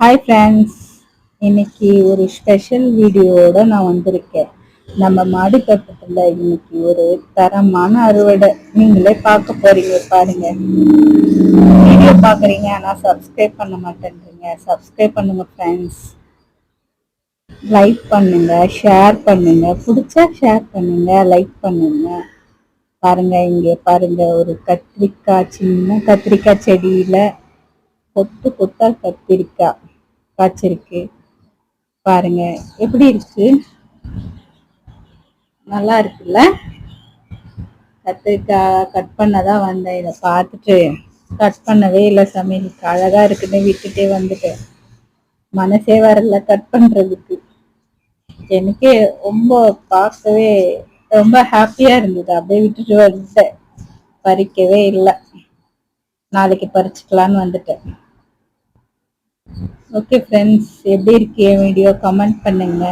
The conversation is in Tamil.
ஹாய் ஃப்ரெண்ட்ஸ் இன்னைக்கு ஒரு ஸ்பெஷல் வீடியோவோட நான் வந்திருக்கேன். நம்ம மாடித்தோட்டத்தில் இன்னைக்கு ஒரு தரமான அறுவடை. நீங்களே பார்க்க போறீங்க பாருங்க. வீடியோ பார்க்குறீங்க ஆனால் சப்ஸ்கிரைப் பண்ண மாட்டேன்றீங்க. சப்ஸ்கிரைப் பண்ணுங்க ஃப்ரெண்ட்ஸ் லைக் பண்ணுங்க ஷேர் பண்ணுங்க. பிடிச்சா ஷேர் பண்ணுங்க லைக் பண்ணுங்க. பாருங்க இங்க பாருங்க ஒரு கத்திரிக்காய் சின்ன கத்திரிக்காய் செடியில கொத்து கொத்தா கத்திரிக்காய் காய்ச்சிருக்கு. பாருங்க எப்படி இருக்கு? நல்லா இருக்குல்ல? கத்திரிக்காய் கட் பண்ணதான் வந்தேன். இதை பார்த்துட்டு கட் பண்ணவே இல்லை சமையலுக்கு அழகா இருக்குன்னு விட்டுட்டே வந்துட்டேன். மனசே வரல கட் பண்றதுக்கு. எனக்கே ரொம்ப பார்க்கவே ரொம்ப ஹாப்பியா இருந்தது. அப்படியே விட்டுட்டு வந்துட்டேன். பறிக்கவே இல்லை. நாளைக்கு பறிச்சுக்கலான்னு வந்துட்டேன். ஓகே ஃப்ரெண்ட்ஸ் எப்படி இருக்கு என் வீடியோ கமெண்ட் பண்ணுங்க.